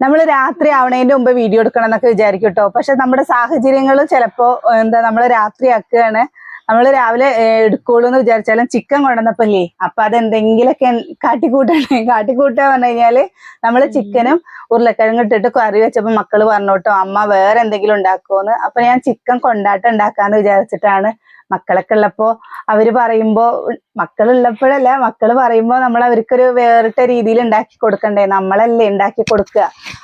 നമ്മൾ രാത്രി ആവണേന്റെ മുമ്പ് വീഡിയോ എടുക്കണം എന്നൊക്കെ വിചാരിക്കും കേട്ടോ പക്ഷെ നമ്മുടെ സാഹചര്യങ്ങൾ ചിലപ്പോ എന്താ നമ്മൾ രാത്രി ആക്കുകയാണ് നമ്മൾ രാവിലെ എടുക്കുള്ളൂ എന്ന് വിചാരിച്ചാലും ചിക്കൻ കൊണ്ടുവന്നപ്പോലേ അപ്പൊ അത് എന്തെങ്കിലുമൊക്കെ കാട്ടിക്കൂട്ടണേ. കാട്ടിക്കൂട്ടുക പറഞ്ഞു കഴിഞ്ഞാൽ നമ്മൾ ചിക്കനും ഉരുളക്കിഴങ്ങ് ഇട്ടിട്ട് കറി വെച്ചപ്പോ മക്കൾ പറഞ്ഞോട്ടോ അമ്മ വേറെ എന്തെങ്കിലും ഉണ്ടാക്കുമെന്ന് അപ്പൊ ഞാൻ ചിക്കൻ കൊണ്ടാട്ടം ഉണ്ടാക്കാന്ന് വിചാരിച്ചിട്ടാണ് മക്കളൊക്കെ ഉള്ളപ്പോ അവർ പറയുമ്പോ മക്കളുള്ളപ്പോഴല്ല മക്കൾ പറയുമ്പോ നമ്മൾ അവർക്കൊരു വേറിട്ട രീതിയിൽ ഉണ്ടാക്കി കൊടുക്കണ്ടേ നമ്മളല്ലേ ഉണ്ടാക്കി കൊടുക്കുക.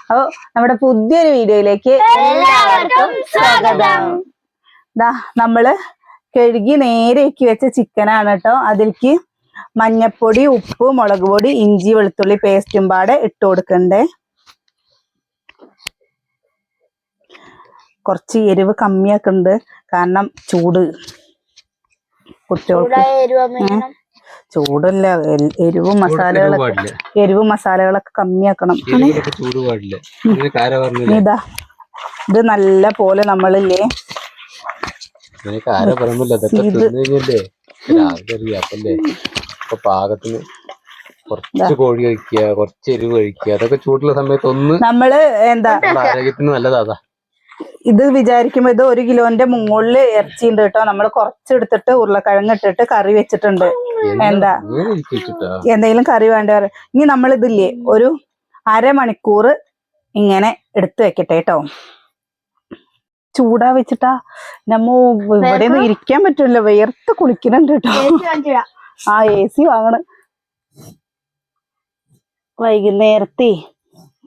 അപ്പൊ നമ്മുടെ പുതിയൊരു വീഡിയോയിലേക്ക് എല്ലാവർക്കും സ്വാഗതം. ദാ നമ്മൾ കഴുകി നേരെയാക്കി വെച്ച ചിക്കനാണ് കേട്ടോ. അതിലേക്ക് മഞ്ഞപ്പൊടി ഉപ്പ് മുളക് പൊടി ഇഞ്ചി വെളുത്തുള്ളി പേസ്റ്റും പാടെ ഇട്ട് കൊടുക്കണ്ടേ. കുറച്ച് എരിവ് കമ്മിയാക്കുന്നുണ്ട്. കാരണം ചൂട്. കുട്ടികൾക്ക്. ചൂടല്ല എരിവും മസാലകളൊക്കെ. എരിവും മസാലകളൊക്കെ കമ്മിയാക്കണം. ഇതാ. ഇത് നല്ല പോലെ നമ്മളില്ലേ പാകത്തിന് കുറച്ച് കോഴി കഴിക്കുക കുറച്ച് എരിവ് കഴിക്കുക. അതൊക്കെ ചൂടുള്ള സമയത്ത് ഒന്ന് നമ്മൾ എന്താ ആരോഗ്യത്തിന് നല്ലതാ ഇത് വിചാരിക്കുമ്പോ ഇത് ഒരു കിലോന്റെ മുകളിൽ ഇറച്ചി ഉണ്ട് കേട്ടോ. നമ്മൾ കുറച്ചെടുത്തിട്ട് ഉരുളക്കിഴങ്ങ് ഇട്ടിട്ട് കറി വെച്ചിട്ടുണ്ട്. എന്താ? എന്തെങ്കിലും കറി വേണ്ട ഇനി നമ്മൾ ഇതില്ലേ ഒരു അരമണിക്കൂർ ഇങ്ങനെ എടുത്തു വെക്കട്ടെ കേട്ടോ. ചൂടാ വെച്ചിട്ടാ നമ്മ ഇവിടെ ഒന്നും ഇരിക്കാൻ പറ്റില്ല വേർത്ത് കുളിക്കുന്നുണ്ട് കേട്ടോ. ആ എ സി വാങ്ങണ. വൈകുന്നേരത്തെ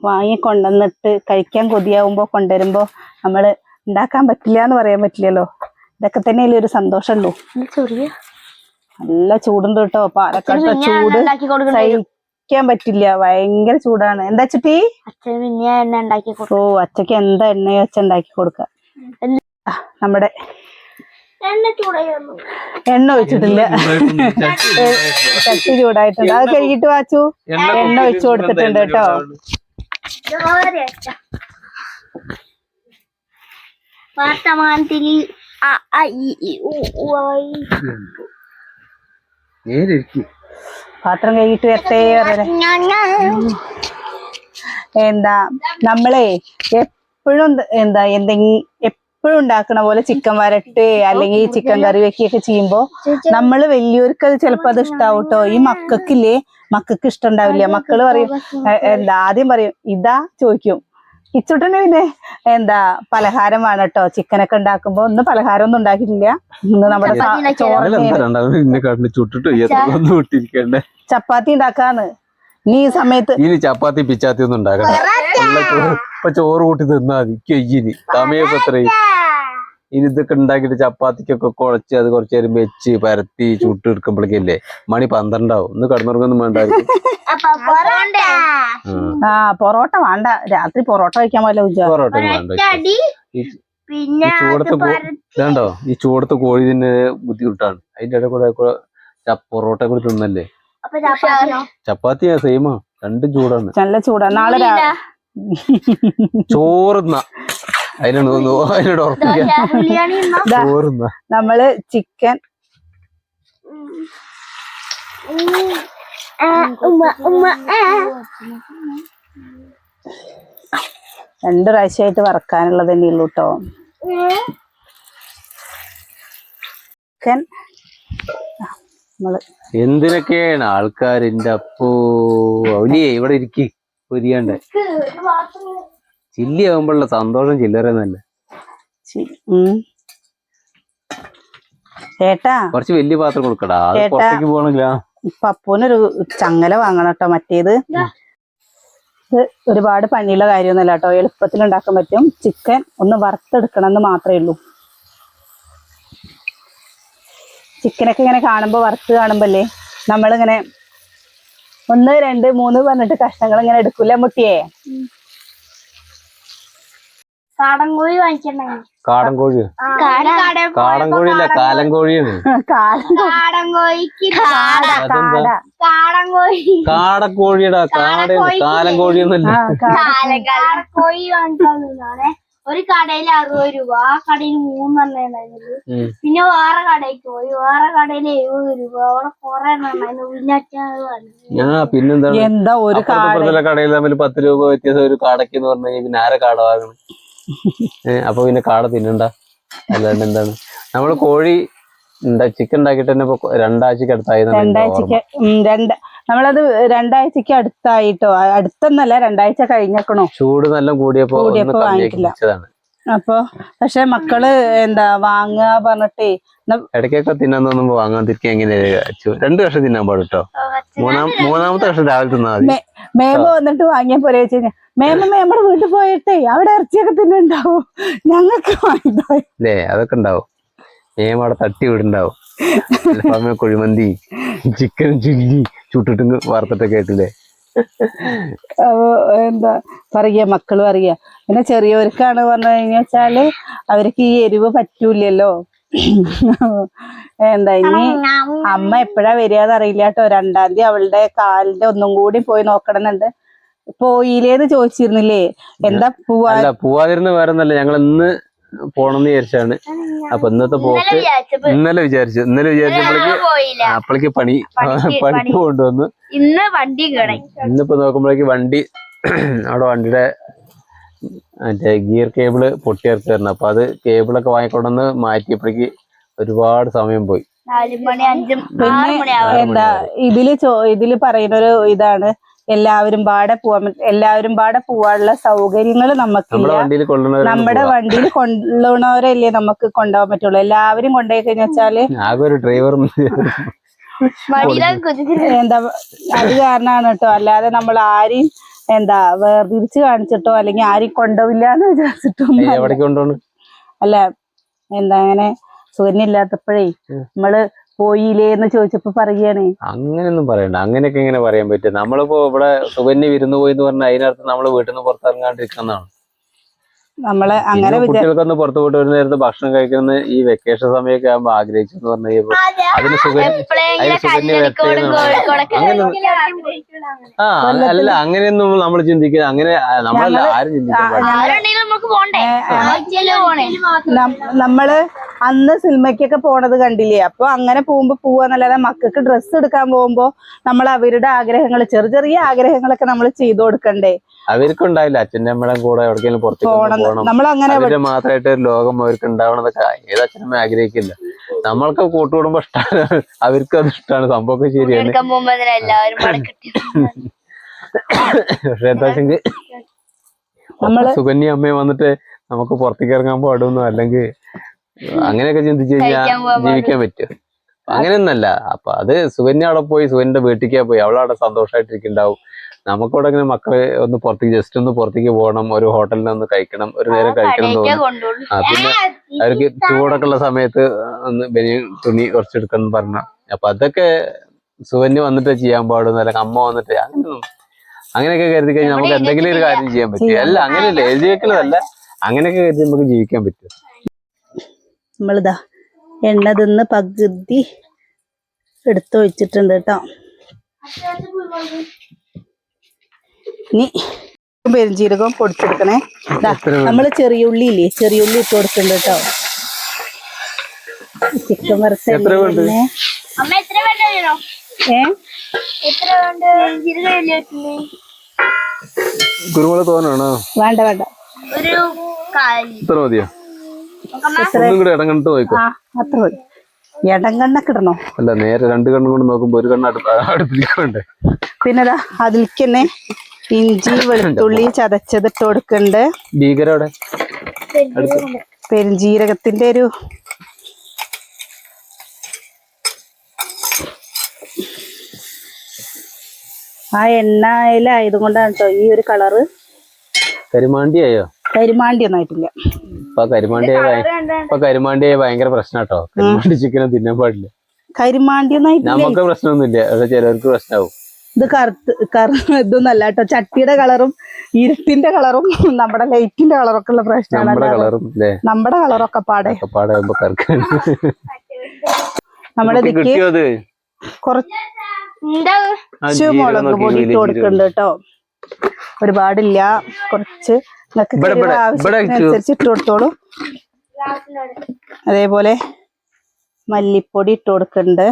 വാങ്ങി കൊണ്ടുവന്നിട്ട് കഴിക്കാൻ കൊതിയാവുമ്പോൾ കൊണ്ടുവരുമ്പോൾ നമ്മൾ ഉണ്ടാക്കാൻ പറ്റില്ല എന്ന് പറയാൻ പറ്റില്ലല്ലോ. ഇതൊക്കെ തന്നെയല്ലേ ഒരു സന്തോഷമുള്ളൂ. നല്ല ചൂടുണ്ട് കേട്ടോ. പാലക്കാട്ട് ചൂട് കഴിക്കാൻ സഹിക്കാൻ പറ്റില്ല. ഭയങ്കര ചൂടാണ്. എന്താ ചിട്ടി ഓ അച്ഛക്ക് എന്താ എണ്ണ വെച്ച ഉണ്ടാക്കി കൊടുക്ക? നമ്മുടെ എണ്ണ ഒഴിച്ചിട്ടില്ല. ചട്ടി ചൂടായിട്ടുണ്ട്. അത് കഴുകിട്ട് വാച്ചു എണ്ണ ഒഴിച്ചു കൊടുത്തിട്ടുണ്ട് കേട്ടോ. വർത്തമാനത്തിൽ പാത്രം കഴിഞ്ഞിട്ട് ഞാ. എന്താ നമ്മളെ എപ്പോഴും എന്താ എന്തെങ്കിലും എപ്പോഴും ഉണ്ടാക്കണ പോലെ ചിക്കൻ വരട്ട് അല്ലെങ്കിൽ ചിക്കൻ കറി വെക്കുകയൊക്കെ ചെയ്യുമ്പോ നമ്മൾ വലിയവർക്ക് അത് ചിലപ്പോ അത് ഇഷ്ടാവും കേട്ടോ ഈ മക്കൾക്കില്ലേ? മക്കൾക്ക് ഇഷ്ടം ഉണ്ടാവില്ല മക്കൾ പറയും എന്താ ആദ്യം പറയും ഇതാ ചോദിക്കും. ഇച്ചുട്ടന് പിന്നെ എന്താ പലഹാരം വേണം കേട്ടോ ചിക്കനൊക്കെ ഉണ്ടാക്കുമ്പോ ഒന്ന് പലഹാരം ഒന്നും ഉണ്ടാക്കിയിട്ടില്ല. ഇന്ന് നമ്മുടെ ചപ്പാത്തി ഉണ്ടാക്കാന്ന്. നീ ഈ സമയത്ത് ഇനി ചപ്പാത്തി പിച്ചാത്തി ഒന്നും ചോറ് ഇപ്പൊ ചോറ് കൂട്ടി തിന്നാ മതി. ഇനി. സമയം ഇപ്പൊ എത്രയും ഇനി ഇതൊക്കെ ഉണ്ടാക്കിയിട്ട് ചപ്പാത്തിക്കൊക്കെ കുഴച്ച് അത് കുറച്ച് നേരം വെച്ച് പരത്തി ചുട്ട് എടുക്കുമ്പോഴേക്കല്ലേ? മണി പന്ത്രണ്ടാവും. ഒന്ന് കടന്നുറങ്ങൊന്നും വേണ്ട. ആ പൊറോട്ട വേണ്ട. രാത്രി പൊറോട്ട കഴിക്കാൻ പോലെ പൊറോട്ട വേണ്ട. ഈ പിന്നെ ചൂടത്ത് ഈ കോഴി തന്നെ ബുദ്ധിമുട്ടാണ്. അതിന്റെ ഇടയിൽ കൂടെ പൊറോട്ട കൂടി തിന്നല്ലേ? ചപ്പാത്തി സെയിമാ രണ്ട് ചൂടാണ്. നല്ല ചൂടാ. നാളെ ചോറുന്ന അതിനോട് ചോറുന്ന നമ്മൾ ചിക്കൻ രണ്ട് പ്രാവശ്യമായിട്ട് വറക്കാനുള്ളത് തന്നെ ഉള്ളൂ കേട്ടോ ചിക്കൻ എന്തിനൊക്കെയാണ് ആൾക്കാരിന്റെ അപ്പോ? അവലിയെ ഇവിടെ ഇരിക്കി പൊരിയാണ്ട്. ചില്ലി ആകുമ്പോഴുള്ള സന്തോഷം ചില്ലറന്നല്ല? ഏട്ടാ. കുറച്ച് വലിയ പാത്രം കൊടുക്കടാ. അത്. പുറത്തേക്ക് പോകണില്ല. പപ്പൂനൊരു ചങ്ങല വാങ്ങണം കേട്ടോ മറ്റേത്. ഇത്. ഒരുപാട് പണിയുള്ള കാര്യമൊന്നുമല്ല കേട്ടോ എളുപ്പത്തിൽ ഉണ്ടാക്കാൻ പറ്റും. ചിക്കൻ ഒന്ന് വറുത്തെടുക്കണം എന്ന് മാത്രമേ ഉള്ളൂ. ചിക്കനൊക്കെ ഇങ്ങനെ കാണുമ്പോൾ വറുത്ത് കാണുമ്പല്ലേ നമ്മളിങ്ങനെ ഒന്ന് രണ്ട് മൂന്ന് പറഞ്ഞിട്ട് കഷ്ണങ്ങൾ ഇങ്ങനെ എടുക്കൂല മുട്ടിയേ? കാടൻ കോഴി വാങ്ങിക്കണ്ടേ? കാടൻ കോഴി? കാടൻ കോഴിയല്ല കാലൻ കോഴിയാണ്. കാട കാടൻ കോഴിക്ക് കാടൻ കോഴി. കാടക്കോഴിയുടെ കാട കാലൻ കോഴിയൊന്നുമല്ല. കാടൻ കോഴി. വാങ്ങിക്കാവുന്നതാണ് ഒരു കടയിൽ അറുപത് രൂപ ആ കടയിൽ മൂന്നെണ്ണേ ഉണ്ടായിരുന്നുള്ളൂ പിന്നെ വേറെ കടയ്ക്ക് പോയി. വേറെ കടയിൽ എഴുപത് രൂപ. അവിടെ കുറെ എണ്ണം ഉണ്ടായിരുന്നു പിന്നെ അച്ഛൻ അത് പറഞ്ഞു ഞാൻ പിന്നെന്താണ് എന്താ ഒരു കടയിൽ തമ്മിൽ പത്ത് രൂപ വ്യത്യാസം ഒരു കടയ്ക്ക് എന്ന് പറഞ്ഞു കഴിഞ്ഞാൽ പിന്നെ ആരെ കാട വാങ്ങണം അപ്പൊ പിന്നെ കാട തിന്നണ്ട. അല്ലാണ്ട് എന്താണ്? നമ്മൾ കോഴി എന്താ ചിക്കൻ ഉണ്ടാക്കിട്ട് തന്നെ ഇപ്പൊ രണ്ടാഴ്ചക്ക് അടുത്തായി രണ്ടാഴ്ചക്ക് രണ്ട് നമ്മളത് രണ്ടാഴ്ചക്ക് അടുത്തായിട്ടോ? അടുത്തെന്നല്ല അടുത്തൊന്നല്ല രണ്ടാഴ്ച കഴിഞ്ഞേക്കണോ? ചൂട് നല്ല കൂടിയപ്പോ കൂടിയപ്പോ വാങ്ങിയിട്ടില്ല. അപ്പൊ പക്ഷെ മക്കൾ എന്താ വാങ്ങുക പറഞ്ഞിട്ടേ ഇടയ്ക്കൊക്കെ തിന്നാൻ വാങ്ങാൻ വാങ്ങാതിരിക്കാൻ എങ്ങനെയാ രണ്ടു വർഷം തിന്നാൻ പാടുട്ടോ? മൂന്നാം മൂന്നാമത്തെ വർഷം രാവിലെ തിന്നാ മതി. മേമ വന്നിട്ട് വാങ്ങിയാൽ പോലെ വെച്ച് കഴിഞ്ഞാൽ മേമ മേമ്മടെ വീട്ടിൽ പോയിട്ടേ അവിടെ ഇറച്ചിയൊക്കെ തിന്നുണ്ടാവും ഞങ്ങൾക്ക് വാങ്ങിട്ടേ അല്ലേ അതൊക്കെ ഉണ്ടാവും. മേമ അവിടെ തട്ടി വിടുണ്ടാവും കുഴിമന്തി ചിക്കൻ ചില്ലി ചുട്ടിട്ട് വറുത്തിട്ടൊക്കെ കേട്ടില്ലേ? എന്താ പറയുക മക്കളും അറിയ പിന്നെ ചെറിയവർക്കാണ് പറഞ്ഞു കഴിഞ്ഞാൽ അവർക്ക് ഈ എരിവ് പറ്റൂലല്ലോ എന്താ ഇനി അമ്മ എപ്പോഴാ വരികയെന്ന് അറിയില്ല കേട്ടോ. രണ്ടാം തീയതി അവളുടെ കാലിന്റെ ഒന്നും കൂടി പോയി നോക്കണമെന്നുണ്ട്. പോയില്ലേന്ന് ചോദിച്ചിരുന്നില്ലേ? എന്താ പോവാ പോവാതിരുന്ന വേറെ ഞങ്ങൾ ഇന്ന് പോണെന്ന് വിചാരിച്ചാണ്. അപ്പൊ ഇന്നത്തെ പോക്ക് ഇന്നലെ വിചാരിച്ചു. ഇന്നലെ വിചാരിച്ചപ്പോഴേക്ക് അപ്പളേക്ക് അപ്പോഴേക്ക് പണി പണിക്ക് കൊണ്ടുവന്നു. ഇന്ന് വണ്ടി ഇന്നിപ്പോ നോക്കുമ്പോഴേക്ക് വണ്ടി അവിടെ വണ്ടിയുടെ മറ്റേ ഗിയർ കേബിൾ പൊട്ടിയിറക്കായിരുന്നു അപ്പൊ അത് കേബിളൊക്കെ വാങ്ങിക്കൊണ്ടുവന്ന് മാറ്റിയപ്പോഴേക്ക് ഒരുപാട് സമയം പോയി. എന്താ ഇതിൽ ചോ ഇതിൽ പറയുന്നൊരു ഇതാണ്. എല്ലാവരും പാടെ പോവാൻ എല്ലാവരും പാടെ പോവാനുള്ള സൗകര്യങ്ങൾ നമ്മുടെ നമുക്കില്ല വണ്ടിയിൽ കൊള്ളുന്നവർ നമ്മുടെ വണ്ടിയിൽ കൊള്ളുന്നവരല്ലേ നമുക്ക് കൊണ്ടുപോകാൻ പറ്റുള്ളൂ. എല്ലാവരും കൊണ്ടുപോയി കഴിഞ്ഞാൽ എന്താ അത് കാരണമാണ് കേട്ടോ അല്ലാതെ നമ്മൾ ആരെയും എന്താ വേർതിരിച്ച് കാണിച്ചിട്ടോ അല്ലെങ്കിൽ ആരെയും കൊണ്ടുപോയില്ല എന്ന് വിചാരിച്ചിട്ടോ അല്ല. എന്താ അങ്ങനെ സൂര്യനില്ലാത്തപ്പോഴേ. നമ്മൾ പോയില്ലേ എന്ന് ചോദിച്ചപ്പോ പറയാണ് അങ്ങനെയൊന്നും പറയണ്ട. അങ്ങനെയൊക്കെ ഇങ്ങനെ പറയാൻ പറ്റും. നമ്മളിപ്പോ ഇവിടെ സുഗന്യ വിരുന്ന് പോയി എന്ന് പറഞ്ഞാൽ അതിനർത്ഥം നമ്മൾ വീട്ടിൽ നിന്ന് പുറത്തിറങ്ങാണ്ടിരിക്കുന്നതാണ്. നമ്മൾ അങ്ങനെ കുട്ടികൾക്കൊന്ന് പുറത്തു പോയിട്ട് ഒരു നേരത്തെ ഭക്ഷണം കഴിക്കുന്ന ഈ വെക്കേഷൻ സമയമൊക്കെ ആകുമ്പോ ആഗ്രഹിച്ചു എന്ന് പറഞ്ഞു കഴിഞ്ഞപ്പോ അതിന് ആ അല്ല അങ്ങനെയൊന്നും നമ്മൾ ചിന്തിക്കുക അങ്ങനെ നമ്മളല്ല ആരും ചിന്തിക്കാൻ നമ്മൾ അന്ന് സിനിമയ്ക്കൊക്കെ പോണത് കണ്ടില്ലേ? അപ്പൊ അങ്ങനെ പോകുമ്പോ പോവാന്നല്ലാതെ മക്കൾക്ക് ഡ്രസ്സ് എടുക്കാൻ പോകുമ്പോ നമ്മൾ അവരുടെ ആഗ്രഹങ്ങൾ ചെറിയ ചെറിയ ആഗ്രഹങ്ങളൊക്കെ നമ്മൾ ചെയ്തു കൊടുക്കണ്ടേ? അവർക്കുണ്ടായില്ല. അച്ഛന്റെ അമ്മയുടെ കൂടെ എവിടെയെങ്കിലും പുറത്തേക്ക് പോകണം. നമ്മൾ അങ്ങനെ മാത്രമായിട്ട് ഒരു ലോകം അവർക്ക് ഉണ്ടാവണതൊക്കെ ഏത് അച്ഛനമ്മ ആഗ്രഹിക്കില്ല. നമ്മൾക്ക് കൂട്ടുകൂടുമ്പോ ഇഷ്ടമാണ് അവർക്ക് അത് ഇഷ്ടമാണ് സംഭവമൊക്കെ ശരിയാണ്. പക്ഷെ എന്താ വെച്ചെങ്കിൽ നമ്മൾ സുകന്യ അമ്മയെ വന്നിട്ട് നമുക്ക് പുറത്തേക്ക് ഇറങ്ങാൻ പാടുന്നു അല്ലെങ്കിൽ അങ്ങനെയൊക്കെ ചിന്തിച്ചു കഴിഞ്ഞാൽ ജീവിക്കാൻ പറ്റും. അങ്ങനെയൊന്നല്ല അപ്പൊ അത് സുകന്യ അവിടെ പോയി സുകന്യന്റെ വീട്ടിലേക്കാ പോയി. അവളവിടെ സന്തോഷമായിട്ടിരിക്കുന്നുണ്ടാവും നമുക്കിവിടെ ഇങ്ങനെ മക്കളെ ഒന്ന് പുറത്തേക്ക് ജസ്റ്റ് ഒന്ന് പുറത്തേക്ക് പോകണം ഒരു ഹോട്ടലിൽ ഒന്ന് കഴിക്കണം ഒരു നേരം കഴിക്കണം എന്ന് കടയ്ക്കേ തോന്നും ആ പിന്നെ അവർക്ക് ചൂടൊക്കെ ഉള്ള സമയത്ത് ഒന്ന് ബനിയൻ തുണി കുറച്ചെടുക്കണം പറഞ്ഞു. അപ്പൊ അതൊക്കെ സുവന്യ വന്നിട്ട് ചെയ്യാൻ പാടുന്നു അല്ലെങ്കിൽ അമ്മ വന്നിട്ട് അങ്ങനെയൊന്നും അങ്ങനെയൊക്കെ കരുതി കഴിഞ്ഞാൽ നമുക്ക് എന്തെങ്കിലും ഒരു കാര്യം ചെയ്യാൻ പറ്റും. അല്ല അങ്ങനെയല്ല എഴുതി വെക്കുന്നതല്ല അങ്ങനെയൊക്കെ കരുതി നമുക്ക് ജീവിക്കാൻ പറ്റും. നമ്മളിതാ എണ്ണ തിന്ന് പകുതി എടുത്തു വെച്ചിട്ടുണ്ട് കേട്ടോ. ഇനി പെരുംജീരകം പൊടിച്ചെടുക്കണേ? നമ്മൾ ചെറിയുള്ളി ഇല്ലേ? ചെറിയുള്ളി ഇട്ട് കൊടുക്കണ്ട കേട്ടോ. ചിക്കൻ എത്ര വേണ്ട? അമ്മ എത്ര വേണ്ട വേണോ ഏ? എത്ര വേണ്ട? ഇരുപത് വെച്ചില്ലേ കുരുമുളക് തോന്നാണോ വേണ്ട വേണ്ട. ഒരു കാലി. ഇത്ര മതിയോ? അമ്മ ഒന്നും കൂടെ ആ അത്ര മതി. ഇടം കണ്ണൊക്കെ ഇടണോ? അല്ല നേരെ രണ്ട് കണ്ണും കൊണ്ട് നോക്കുമ്പോ ഒരു കണ്ണ് അടുപ്പ് അടുപ്പിലേക്കുണ്ട് പിന്നെ ദാ അതിലേക്ക് തന്നെ ഇഞ്ചി വെളുത്തുള്ളി ചതച്ചതിട്ട് കൊടുക്കുന്നുണ്ട് ഭീകരവിടെ? പെരുംജീരകത്തിന്റെ ഒരു ആ എണ്ണയിലായത് കൊണ്ടാണ് കേട്ടോ ഈ ഒരു കളറ് കരിമാണ്ടിയായോ? കരിമാണ്ടി ഒന്നായിട്ടില്ല ഇപ്പൊ ഭയങ്കര പ്രശ്നം കേട്ടോ കരിമാണ്ടി ചിക്കനും തിന്നാൻ പാടില്ല. കരിമാണ്ടി നമുക്ക് പ്രശ്നമൊന്നുമില്ല. പക്ഷെ ചിലർക്ക് പ്രശ്നമാവും ഇത് കറുത്ത് കറ ഇതൊന്നും അല്ല കേട്ടോ ചട്ടിയുടെ കളറും ഇരുട്ടിന്റെ കളറും നമ്മുടെ ലൈറ്റിന്റെ കളറും ഒക്കെ ഉള്ള പ്രശ്നമാണ് നമ്മുടെ കളറും അല്ലേ നമ്മുടെ കളറൊക്കെ പാടെ. നമ്മുടെ കുറച്ച് മുളക് പൊടി ഇട്ട് കൊടുക്കുന്നുണ്ട് കേട്ടോ. ഒരുപാടില്ല. കുറച്ച് ആവശ്യത്തിനനുസരിച്ച് ഇട്ട് കൊടുത്തോളൂ. അതേപോലെ മല്ലിപ്പൊടി ഇട്ട് കൊടുക്കുന്നുണ്ട്.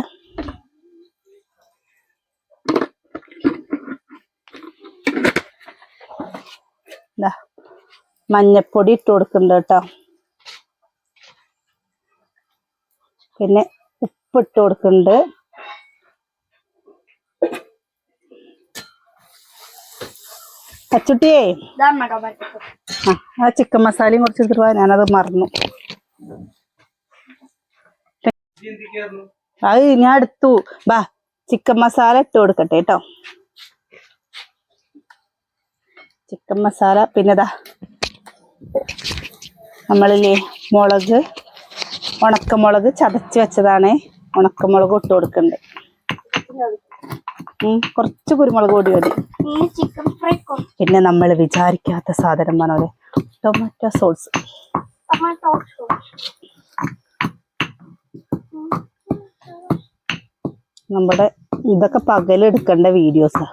ദാ, മഞ്ഞപ്പൊടി ഇട്ട് കൊടുക്കുന്നുണ്ട് കേട്ടോ. പിന്നെ ഉപ്പ് ഇട്ട് കൊടുക്കുന്നുണ്ട്. അച്ചുട്ടിയേ ആ, ചിക്കൻ മസാലയും കുറച്ച് എടുത്തിട്ട് ഞാനത് മറന്നു. അത് ഞാൻ എടുത്തു ബാ ചിക്കൻ മസാല ഇട്ട് കൊടുക്കട്ടെ കേട്ടോ. ചിക്കൻ മസാല പിന്നെ ദാ നമ്മളില്ലേ മുളക് ഉണക്കമുളക് ചതച്ച് വെച്ചതാണ്. ഉണക്കമുളക് ഇട്ട് കൊടുക്കണ്ട്. കുറച്ച് കുരുമുളക് പൊടി മതി. പിന്നെ നമ്മൾ വിചാരിക്കാത്ത സാധനം പറഞ്ഞോലെ ടൊമാറ്റോ സോസ്. ടൊമാറ്റോ സോസ് നമ്മുടെ ഇതൊക്കെ പകലെടുക്കേണ്ട വീഡിയോസാ.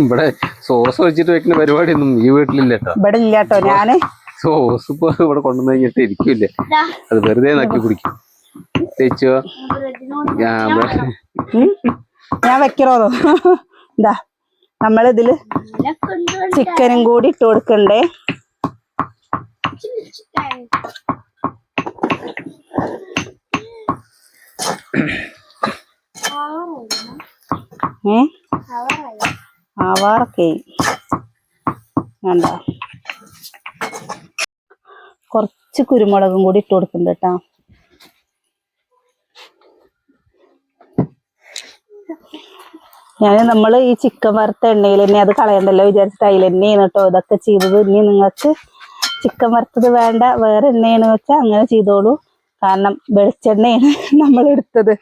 ഇവിടെ സോസ് വെച്ചിട്ട് വെക്കുന്ന പരിപാടിയൊന്നും ഈ വീട്ടിലില്ല കേട്ടോ ഇവിടെ ഇല്ല കേട്ടോ ഞാൻ. സോസ് ഇപ്പൊ ഇവിടെ കൊണ്ടുവന്ന് കഴിഞ്ഞിട്ട് ഇരിക്കില്ല? അത് വെറുതെ നക്കി കുടിക്കും. തേച്ചോ? ഞാൻ എന്താ ഞാൻ വെക്കണോ ഇതാ നമ്മളിതിൽ ചിക്കനും കൂടി ഇട്ട് കൊടുക്കണ്ടേ? ചിക്കൻ ഏ? കളറായി ആവാറൊക്കെ വേണ്ട കുറച്ച് കുരുമുളകും കൂടി ഇട്ട് കൊടുക്കുന്നുണ്ട് കേട്ടോ. ഞാൻ നമ്മൾ ഈ ചിക്കൻ വറുത്ത എണ്ണയിൽ തന്നെ അത് കളയണ്ടല്ലോ വിചാരിച്ചിട്ട് അതിൽ തന്നെയാണ് കേട്ടോ ഇതൊക്കെ ചെയ്തത്. ഇനി നിങ്ങൾക്ക് ചിക്കൻ വറുത്തത് വേണ്ട വേറെ എണ്ണയാണ് വെച്ചാൽ അങ്ങനെ ചെയ്തോളൂ. കാരണം വെളിച്ചെണ്ണയാണ് നമ്മൾ എടുത്തത്.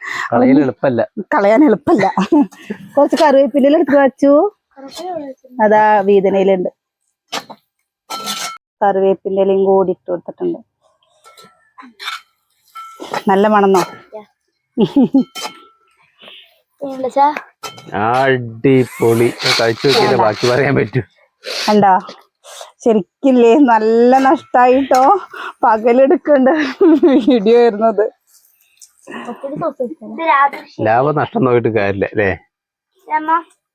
കളയാൻ എളുപ്പല്ല. കുറച്ച് കറിവേപ്പിന്റെ എടുത്ത് വെച്ചു. അതാ വീതനയിലുണ്ട് കറിവേപ്പിന്റെ ഇലയും കൂടി ഇട്ട് കൊടുത്തിട്ടുണ്ട്. നല്ല മണന്നോ? അടിപൊളി. കഴിച്ചു നോക്കിയാലേ ബാക്കി പറയാൻ പറ്റൂ. കണ്ടോ? ശരിക്കില്ലേ? നല്ല നഷ്ടായിട്ടോ? പകലെടുക്കണ്ട വീഡിയോ ആയിരുന്നത്. രാത്രി ലാഭം നഷ്ടം നോക്കിട്ട് കാര്യമില്ല അല്ലേ? അമ്മ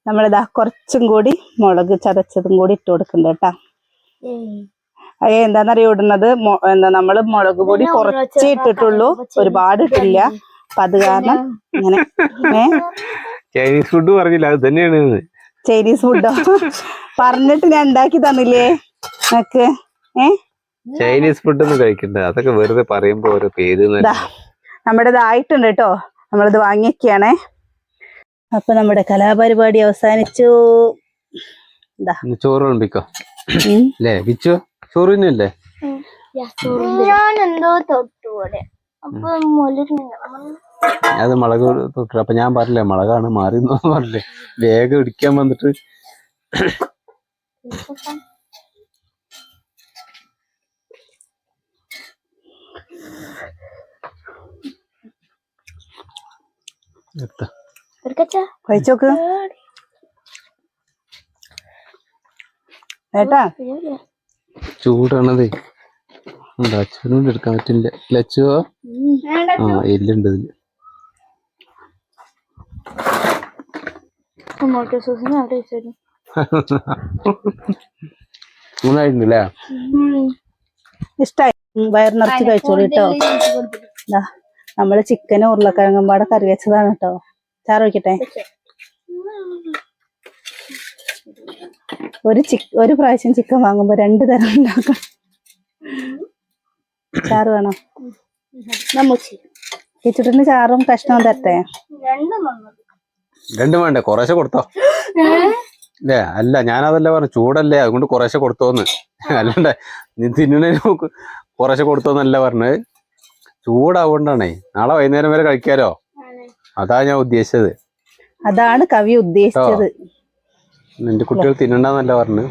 നമ്മളിതാ കുറച്ചും കൂടി മുളക് ചതച്ചതും കൂടി ഇട്ട് കൊടുക്കണ്ട കേട്ടാ. അത് എന്താന്നറിയോ ഇടുന്നത്? എന്താ നമ്മൾ മുളക് പൊടി കുറച്ചേ ഇട്ടിട്ടുള്ളൂ. ഒരുപാട് ഇട്ടില്ല. അപ്പൊ അത് കാരണം ഇങ്ങനെ ചൈനീസ് ഫുഡ് പറഞ്ഞില്ല. അത് തന്നെയാണ് ചൈനീസ് ഫുഡോ? പറഞ്ഞിട്ട് ഞാൻ ഉണ്ടാക്കി തന്നില്ലേ? നിനക്ക് ഏ? ചൈനീസ് ഫുഡ് ഒന്നും കഴിക്കണ്ട. അതൊക്കെ വെറുതെ പറയുമ്പോ ഓരോ പേര് നമ്മുടെ ഇതായിട്ടുണ്ട് കേട്ടോ. നമ്മളിത് വാങ്ങിയൊക്കെയാണേ. അപ്പൊ നമ്മുടെ കലാപരിപാടി അവസാനിച്ചു. ചോറ് ഉം. അല്ലേ വിച്ചു? ചോറ് തന്നെയല്ലേ അത് മുളക് തൊട്ടു അപ്പൊ ഞാൻ പറഞ്ഞില്ലേ മുളകാണ് മാറി എന്ന് പറഞ്ഞില്ലേ. വേഗം ഇടിക്കാൻ വന്നിട്ട്. നിർത്താം. കഴിച്ചോക്ക്. ഏട്ടാ. ചൂടാണതേ. അച്ഛനോട് എടുക്കാൻ പറ്റില്ല. ലച്ചുവോ ആ എല്ലുണ്ട് ഇതിൽ. മൂന്നായിട്ടുണ്ടല്ലേ ഇഷ്ടായി. ഉം, നിറച്ച് കഴിച്ചോളൂ കേട്ടോ. നമ്മൾ ചിക്കനും ഉരുളക്കിഴങ്ങും പാടെ കറി വെച്ചതാണ് കേട്ടോ. ചാറ് വയ്ക്കട്ടെ ഒരു ചിക്ക് ഒരു പ്രാവശ്യം ചിക്കൻ വാങ്ങുമ്പോ രണ്ട് തരം ഉണ്ടാക്കാം. ചാറ് വേണോ? കിച്ചുട്ടിന് ചാറും കഷ്ണവും തരട്ടെ? രണ്ടും വേണ്ടേ? കുറേശ്ശെ കൊടുത്തോ. അല്ലേ അല്ല ഞാനതല്ല പറഞ്ഞു ചൂടല്ലേ? അതുകൊണ്ട് കുറേശ്ശെ കൊടുത്തോന്ന്. അല്ലാണ്ട് നീ തിന്നുന്നതിന് നോക്ക്. കുറേശ്ശെ കൊടുത്തോന്നല്ല പറഞ്ഞത് ചൂടാവണ്ടാണേ. നാളെ വൈകുന്നേരം വരെ കഴിക്കാലോ? അതാ ഞാൻ ഉദ്ദേശിച്ചത്. അതാണ് കവി ഉദ്ദേശിച്ചത്. നിന്റെ കുട്ടികൾ തിന്നണ്ടെന്നല്ല പറഞ്ഞു.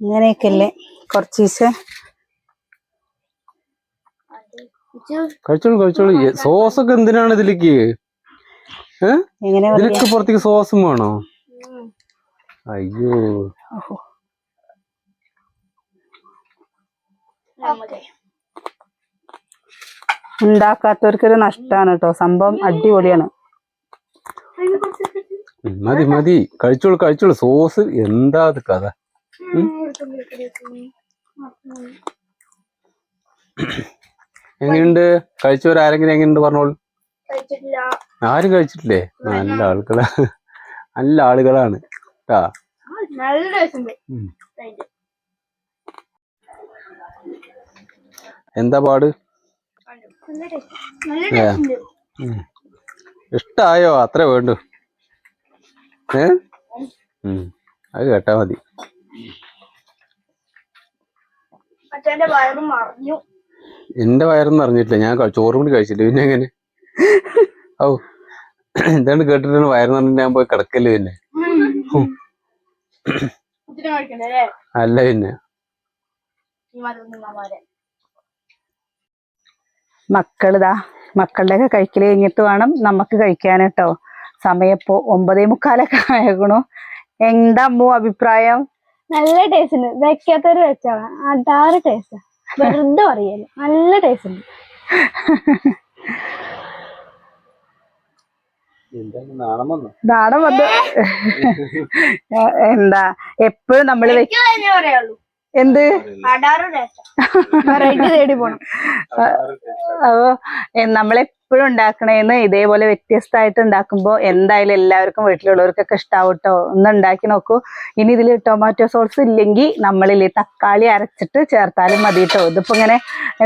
ഇങ്ങനെയൊക്കെയല്ലേ കുറച്ച് ദിവസം? കഴിച്ചോളൂ കഴിച്ചോളൂ. സോസ് ഒക്കെ എന്തിനാണ് ഇതിലേക്ക്? ഇതിലേക്ക് പുറത്തേക്ക് സോസും വേണോ? അയ്യോ. ഉണ്ടാക്കാത്തവർക്കൊരു നഷ്ടമാണ് കേട്ടോ സംഭവം അടിപൊളിയാണ്. മതി മതി. കഴിച്ചോളൂ കഴിച്ചോളൂ. സോസ് എന്താ അത് കഥ? എങ്ങനെയുണ്ട്? കഴിച്ചവരാരെങ്കിലും എങ്ങനെയുണ്ട് പറഞ്ഞോളൂ. ആരും കഴിച്ചിട്ടില്ലേ? നല്ല ആളുകളാ. നല്ല ആളുകളാണ്. കേട്ടാ നല്ല ടേസ്റ്റ് ഉണ്ട് ഉം. കഴിച്ചു. എന്താ പാട്. ഇഷ്ടായോ? അത്ര വേണ്ടു. ഏ. അത് കേട്ടാ മതി. എന്റെ വയറൊന്നും അറിഞ്ഞിട്ടില്ല ഞാൻ ചോറും കൂടി കഴിച്ചില്ല? പിന്നെ എങ്ങനെ? ഔ. എന്താണ് കേട്ടിട്ടാണ് വയറ് പറഞ്ഞിട്ട് ഞാൻ പോയി കിടക്കൽ പിന്നെ? അല്ല പിന്നെ. മക്കളിതാ മക്കളുടെയൊക്കെ കഴിക്കൽ കഴിഞ്ഞിട്ട് വേണം നമുക്ക് കഴിക്കാൻ കേട്ടോ സമയം ഇപ്പോ ഒമ്പതേ മുക്കാലൊക്കെ ആയക്കണു. എന്താ അമ്മു അഭിപ്രായം? നല്ല ടേസ്റ്റ് ഉണ്ട് വെക്കാത്തൊരു വെച്ചാണ് അടാറ് ടേസ്റ്റ് വെറുതെ പറയല്ലോ നല്ല ടേസ്റ്റ് ഉണ്ട് നാണം വന്നു. നാടൻ വന്ന്. എന്താ എപ്പോഴും നമ്മൾ വെ- പറയുള്ളൂ എന്ത്? വെറൈറ്റി തേടി പോണം. അപ്പോ നമ്മളെപ്പോഴും ഉണ്ടാക്കണേന്ന് ഇതേപോലെ വ്യത്യസ്തമായിട്ട് ഉണ്ടാക്കുമ്പോ എന്തായാലും എല്ലാവർക്കും വീട്ടിലുള്ളവർക്കൊക്കെ ഇഷ്ടാവും കേട്ടോ ഒന്ന് ഉണ്ടാക്കി നോക്കൂ. ഇനി ഇതിൽ ടൊമാറ്റോ സോസ് ഇല്ലെങ്കിൽ നമ്മളിൽ തക്കാളി അരച്ചിട്ട് ചേർത്താലും മതി കേട്ടോ ഇതിപ്പോ ഇങ്ങനെ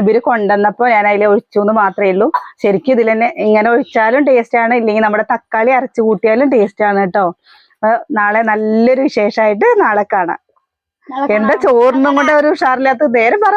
ഇവർ കൊണ്ടുവന്നപ്പോ ഞാൻ അതിൽ ഒഴിച്ചു എന്ന് മാത്രമേ ഉള്ളൂ. ശരിക്കും ഇതിൽ തന്നെ ഇങ്ങനെ ഒഴിച്ചാലും ടേസ്റ്റ് ആണ്. ഇല്ലെങ്കിൽ നമ്മുടെ തക്കാളി അരച്ച് കൂട്ടിയാലും ടേസ്റ്റ് ആണ് കേട്ടോ. നാളെ നല്ലൊരു വിശേഷമായിട്ട് നാളെ കാണാം. എന്താ ചോറിനും കൊണ്ട് ഒരു ഉഷാറില്ലാത്ത നേരം പറ.